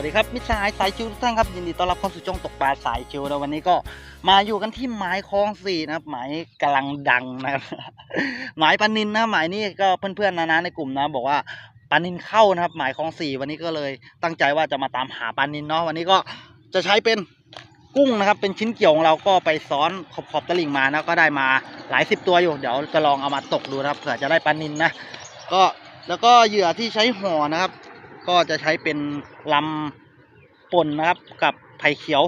วัสดีครับมิตรสายสายชิวทุกท่านครับยินดีต้อนรับเข้าสู่ช่องตกปลาสายชิวแล้ววันนี้ก็มาอยู่กันที่หมายคลองสี่นะครับหมายกำลังดังนะครับหมายปานินนะหมายนี้ก็เพื่อนๆนานาในกลุ่มนะ บอกว่าปานินเข้านะครับหมายคลองสี่วันนี้ก็เลยตั้งใจว่าจะมาตามหาปานินเนาะวันนี้ก็จะใช้เป็นกุ้งนะครับ เป็นชิ้นเกี่ยวของเราก็ไปซ้อนขอบขอบตลิ่งมานะก็ได้มาหลายสิบตัวอยู่เดี๋ยวจะลองเอามาตกดูนะครับเผื่อจะได้ปานินนะก็แล้วก็เหยื่อที่ใช้ห่อนะครับ ก็จะใช้เป็นลำป่นนะครับ กับไผ่เขียว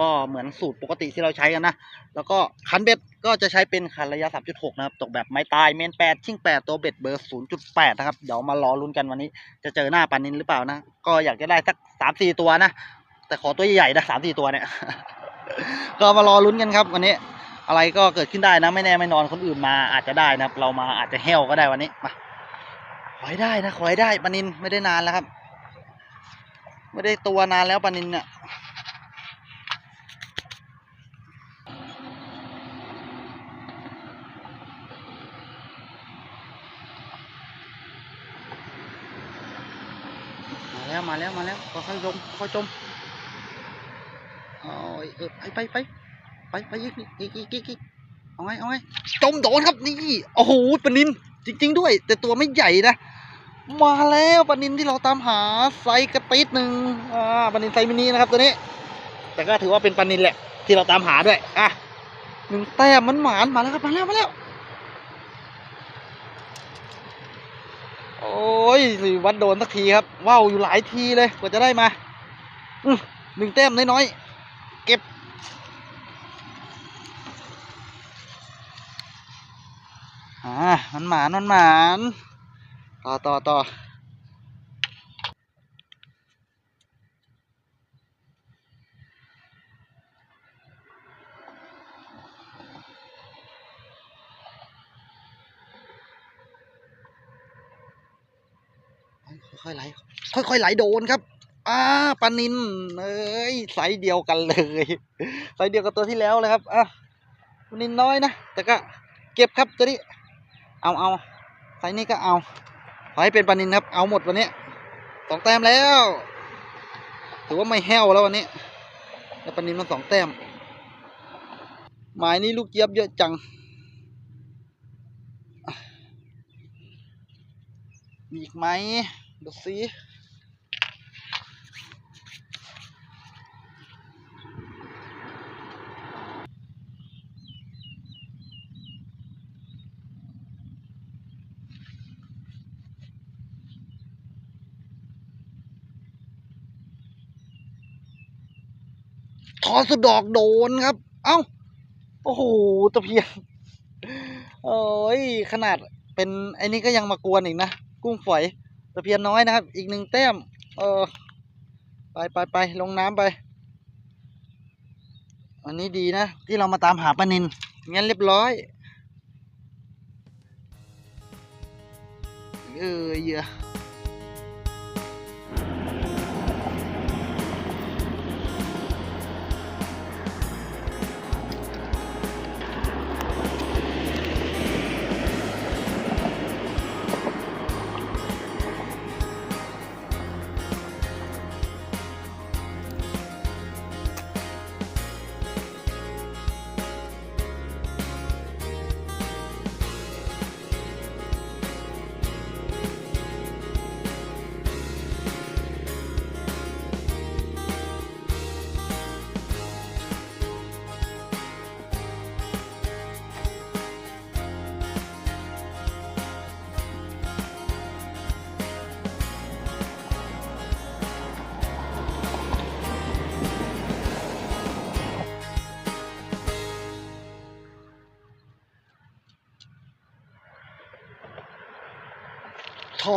ก็เหมือนสูตรปกติที่เราใช้กันนะ แล้วก็คันเบ็ดก็จะใช้เป็นคันระยะ 3.6 นะครับ ตกแบบไม้ตายเมน8 ชิ่ง 8 ตัวเบ็ดเบอร์ 0.8 นะครับ เดี๋ยวมารอลุ้นกันวันนี้ จะเจอหน้าปานินหรือเปล่านะ ก็อยากจะได้สัก 3-4 ตัวนะ แต่ขอตัวใหญ่ๆนะ3-4 ตัวเนี่ย ก็มารอลุ้นกันครับวันนี้อะไรก็เกิดขึ้นได้นะไม่แน่ไม่นอนคนอื่นมาอาจจะได้นะครับ เรามาอาจจะแห้วก็ได้วันนี้มาขอให้ได้นะขอให้ได้ปานินไม่ได้นานแล้วครับ ไม่ได้ตัวนานแล้วปานินเนี่ยมาแล้วมาแล้วมาแล้วค่อยๆลงค่อยจมโอ้ยเออไปไปไปไปไปอีกอีกอีกอีกอีกเอาไงเอาไงจมโดนครับนี่โอ้โหปานินจริง ๆ ด้วย แต่ตัวไม่ใหญ่นะ มาแล้วปลานินที่เราตามหาไซกระติดหนึ่งอ่าปลานินไซมินินะครับตัวนี้ แต่ก็ถือว่าเป็นปลานินแหละ ที่เราตามหาด้วยอะหนึ่งแต้มมันหมานมาแล้วครับมาแล้วมาแล้ว โอ้ยสิวัดโดนสักทีครับว้าวอยู่หลายทีเลยกว่าจะได้มาอืหนึ่งแต้มน้อยๆเก็บอ่ามันหมานมันหมาน ต่อต่อต่อค่อยๆไหล ค่อยๆไหลโดนครับ อ่าปลานินเอ้ยไซส์เดียวกันเลยไซส์เดียวกับตัวที่แล้วเลยครับ อะปานินน้อยนะ แต่ก็เก็บครับตัวนี้ เอาเอาไซส์นี้ก็เอา ให้เป็นปลานินครับ เอาหมดวันนี้สองแต้มแล้ว ถือว่าไม่แห้วแล้ววันนี้แต่ปลานินมันสองแต้ม หมายนี้ลูกเจี๊ยบเยอะจัง มีอีกไหมดูสิ สุดดอกโดนครับ เอ้า โอ้โห ตะเพียนเอ้ย ขนาดเป็นไอ้นี่ก็ยังมากวนอีกนะ กุ้งฝอย ตะเพียนน้อยนะครับ อีกหนึ่งแต้ม เออ ไปไปไปลงน้ำไปอันนี้ดีนะ ที่เรามาตามหาปลานินงั้นเรียบร้อยเออเยอถ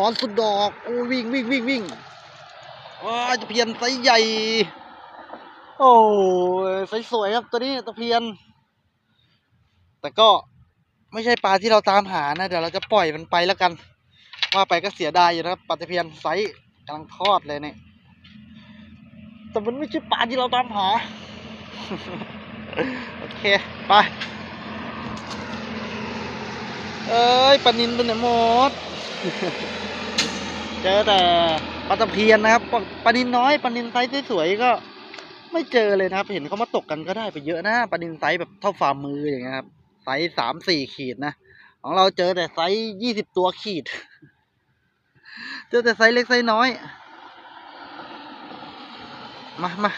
อนสุดดอกโอ้วิ่งวิ่งวิ่งวิ่งว้าจะเพียนไซส์ใหญ่ โอ้ไซส์สวยครับตัวนี้ตะเพียน แต่ก็ไม่ใช่ปลาที่เราตามหานะ เดี๋ยวเราจะปล่อยมันไปแล้วกัน ว่าไปก็เสียดายอยู่นะครับปลาตะเพียนไซส์กำลังทอดเลยเนี่ยแต่มันไม่ใช่ปลาที่เราตามหา โอเค ไป เอ้ยปลานินเป็นไหนหมด เจอแต่ปลาตะเพียนนะครับปลานินน้อยปลานินไซส์สวยๆก็ ไม่เจอเลยนะครับ เห็นเขามาตกกันก็ได้ไปเยอะนะปลานินไซส์แบบเท่าฝ่ามืออย่างเงี้ยครับไซส์สามสี่ขีดนะของเราเจอแต่ไซส์ยี่สิบตัวขีด เจอแต่ไซส์เล็กไซส์น้อย มามา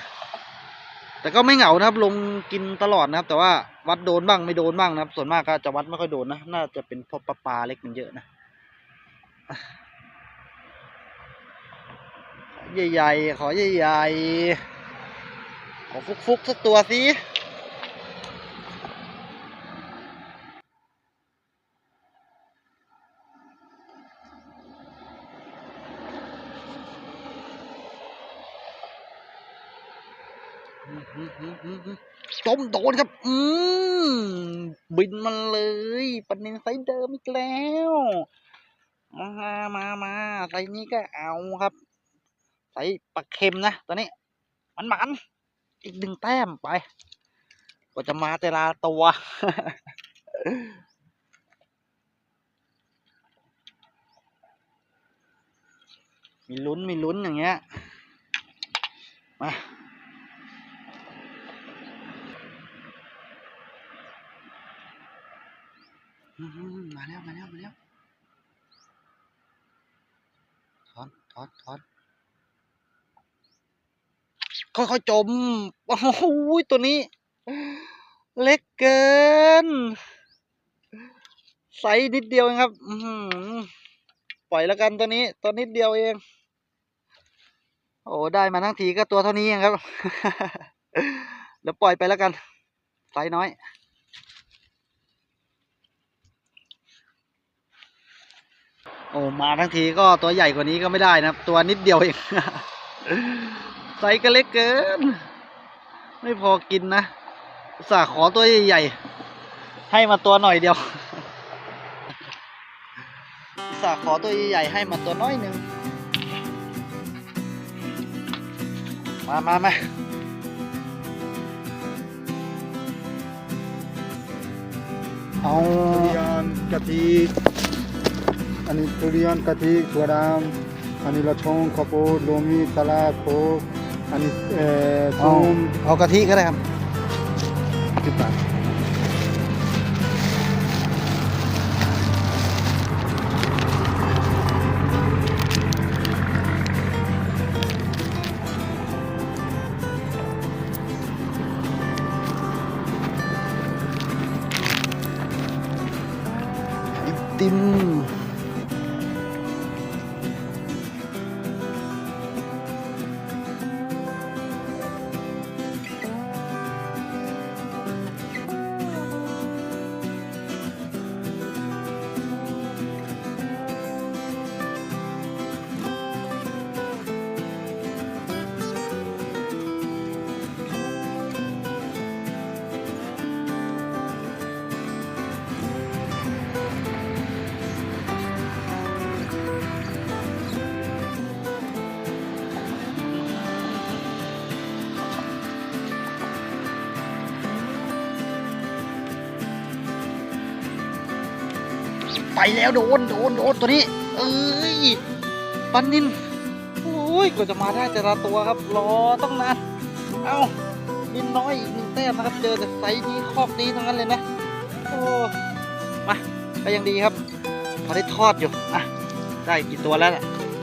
แต่ก็ไม่เหงานะครับ ลงกินตลอดนะครับ แต่ว่าวัดโดนบ้างไม่โดนบ้างนะครับ ส่วนมากก็จะวัดไม่ค่อยโดนนะ น่าจะเป็นเพราะปลาปลาเล็กมันเยอะนะ ใหญ่ๆ ขอใหญ่ๆ ขอฟุกๆ สักตัวสิจมโดนครับ อืม บินมันเลยปันนินไซเดิมอีกแล้ว มามามาไซส์นี้ก็เอาครับไซส์ปลาเค็มนะตอนนี้ มันมันอีกหนึ่งแต้มไป ก็จะมาแต่ละตัว มีลุ้นมีลุ้นอย่างเงี้ย มาอืมมาแล้วมาแล้ว มาแล้วถอนถอนถอนค่อยๆจม โอ้โหตัวนี้ เล็กเกิน ใสนิดเดียวเองครับปล่อยแล้วกันตัวนี้ ตัวนิดเดียวเอง โอ้ได้มาทั้งทีก็ตัวเท่านี้เองครับ เดี๋ยวปล่อยไปแล้วกัน ไซส์น้อย โอ้มาทั้งทีก็ตัวใหญ่กว่านี้ก็ไม่ได้นะครับ ตัวนิดเดียวเองไซส์ก็เล็กเกิน ไม่พอกินนะสาขอตัวใหญ่ๆให้มาตัวหน่อยเดียวสาขอตัวใหญ่ๆให้มาตัวน้อยหนึ่งมามามาเอากะทิ आणि तुरियान कथी स्वराम आणि लछों खपोर लोमी तला खोक आणि เอา सोम เอากะทิก็ได้ครับ कितना ไอ ไปแล้วโดนโดนโดนตัวนี้ เอ้ยปันนินโอ้ยกว่าจะมาได้แต่ละตัวครับ รอต้องนานเอ้านินน้อยอีกหนึ่งแต้มนะครับ เจอแต่ไซส์นี้คอกนี้ทั้งนั้นเลยนะโอ้มาก็ยังดีครับพอได้ทอดอยู่อะได้กี่ตัวแล้ว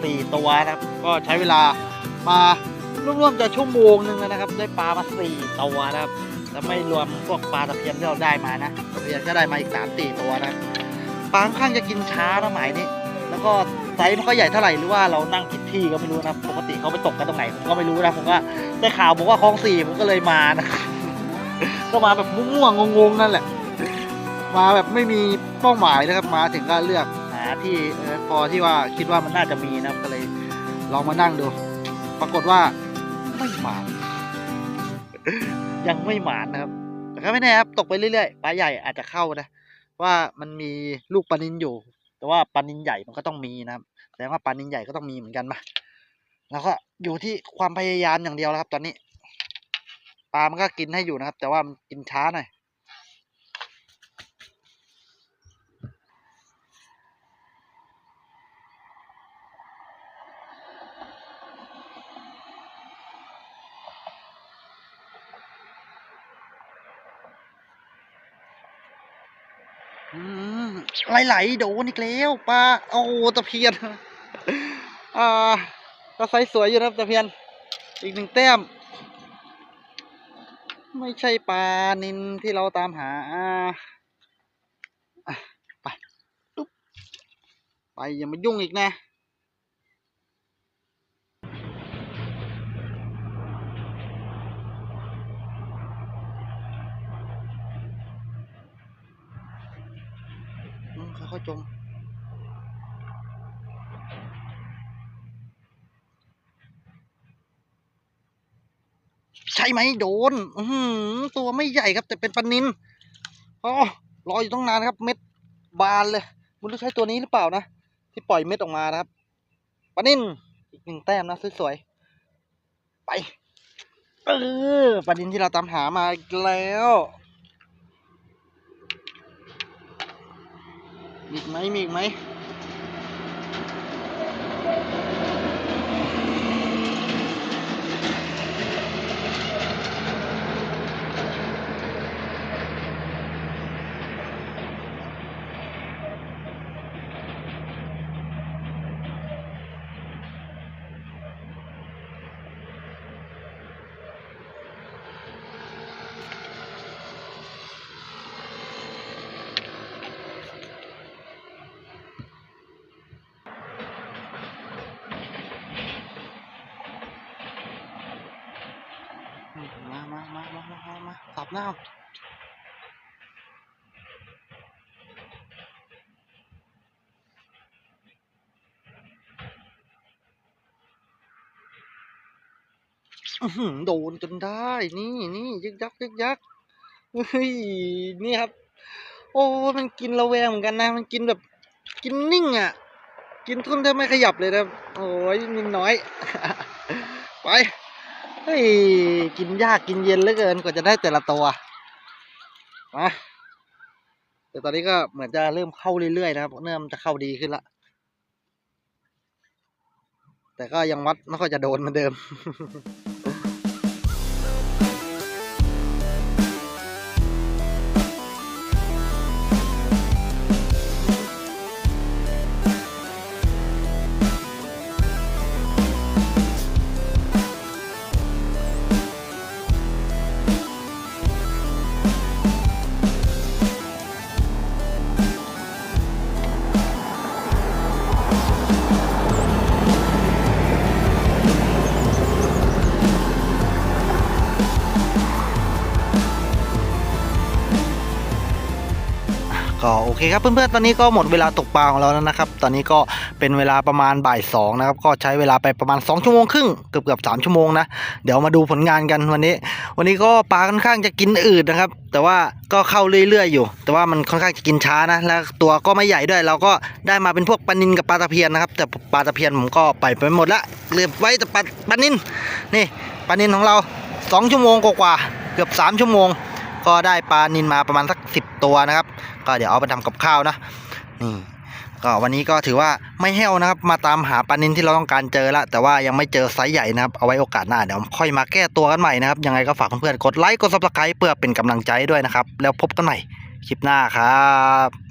สี่ตัวนะครับ ก็ใช้เวลามาร่วมๆจะชั่วโมงหนึ่งแล้วนะครับ ได้ปลามาสี่ตัวนะครับแล้วไม่รวมพวกปลาตะเพียนที่เราได้มานะตะเพียนก็ได้มาอีกสามสี่ตัวนะ ปลาค่อนข้างจะกินช้านะหมายนี้ แล้วก็ไซส์ไม่ค่อยใหญ่เท่าไหร่หรือว่าเรานั่งผิดที่ก็ไม่รู้นะปกติเขาไปตกกันตรงไหนผมก็ไม่รู้นะผมก็ได้ข่าวบอกว่าคลองสี่ผมก็เลยมานะก็มาแบบมั่วๆงงๆนั่นแหละ มาแบบไม่มีเป้าหมายนะครับมาถึงก็เลือกหาที่พอที่ว่าคิดว่ามันน่าจะมีนะก็เลยลองมานั่งดู ปรากฏว่าไม่หมานยังไม่หมานนะครับแต่ก็ไม่แน่ครับตกไปเรื่อยๆปลาใหญ่อาจจะเข้านะ ว่ามันมีลูกปลานินอยู่ แต่ว่าปลานินใหญ่มันก็ต้องมีนะครับแสดงว่าปลานินใหญ่ก็ต้องมีเหมือนกันมาแล้วก็อยู่ที่ความพยายามอย่างเดียวแล้วครับ ตอนนี้ปลามันก็กินให้อยู่นะครับ แต่ว่ามันกินช้าหน่อย ไหลๆโดนอีกแล้วปลาโอ้ตะเพียน อ่าก็ไซส์สวยอยู่นะครับตะเพียน อีกหนึ่งแต้ม ไม่ใช่ปลานินที่เราตามหาไปไปอย่ามายุ่งอีกนะ อืมค่อยๆ จม ใช่ไหมโดนตัวไม่ใหญ่ครับ แต่เป็นปลานินอ๋อรออยู่ต้องนานครับ เม็ดบานเลยไมันรู้ใช้ตัวนี้หรือเปล่านะ ที่ปล่อยเม็ดออกมานะครับปลานินอีกหนึ่งแต้มนะสวยๆไป เออปลานินที่เราตามหามาอีกแล้ว มีอีกไหมมีอีกไหมอืมมา มา มา มา มา มา มาสับ หน้าโดนจนได้ นี่นี่ยึกยักยึกยักเฮ้ยนี่ครับ โอ้มันกินระแวงเหมือนกันนะ มันกินแบบ กินนิ่งอะ กินทุ่นแทบไม่ขยับเลยนะโอ้ยนิดน้อย ไป ฮ้ย กินยากกินเย็นเหลือเกินกว่าจะได้แต่ละตัวมาแต่ตอนนี้ก็เหมือนจะเริ่มเข้าเรื่อยๆนะครับเริ่มจะเข้าดีขึ้นละแต่ก็ยังวัดไม่ค่อยจะโดนเหมือนเดิม ก็โอเคครับเพื่อนๆ ตอนนี้ก็หมดเวลาตกปลาของเราแล้วนะครับ ตอนนี้ก็เป็นเวลาประมาณบ่ายสองนะครับ ก็ใช้เวลาไปประมาณ 2 ชั่วโมงครึ่งเกือบเกือบสามชั่วโมงนะ เดี๋ยวมาดูผลงานกันวันนี้ วันนี้ก็ปลาค่อนข้างจะกินอืดนะครับ แต่ว่าก็เข้าเรื่อยๆอยู่ แต่ว่ามันค่อนข้างจะกินช้านะ แล้วตัวก็ไม่ใหญ่ด้วย เราก็ได้มาเป็นพวกปลานินกับปลาตะเพียนนะครับ แต่ปลาตะเพียนผมก็ไปไปหมดละเหลือไว้แต่ปลาปลานินนี่ปลานินของเรา 2 ชั่วโมงกว่าๆเกือบ 3 ชั่วโมง ก็ได้ปลานินมาประมาณสักสิบตัวนะครับ ก็เดี๋ยวเอาไปทำกับข้าวนะนี่ก็วันนี้ก็ถือว่าไม่แห้วนะครับ มาตามหาปลานินที่เราต้องการเจอละแต่ว่ายังไม่เจอไซส์ใหญ่นะครับ เอาไว้โอกาสหน้าเดี๋ยวค่อยมาแก้ตัวกันใหม่นะครับ ยังไงก็ฝากเพื่อนๆกดไลค์กดซับสไครป์เพื่อเป็นกำลังใจด้วยนะครับ แล้วพบกันใหม่คลิปหน้าครับ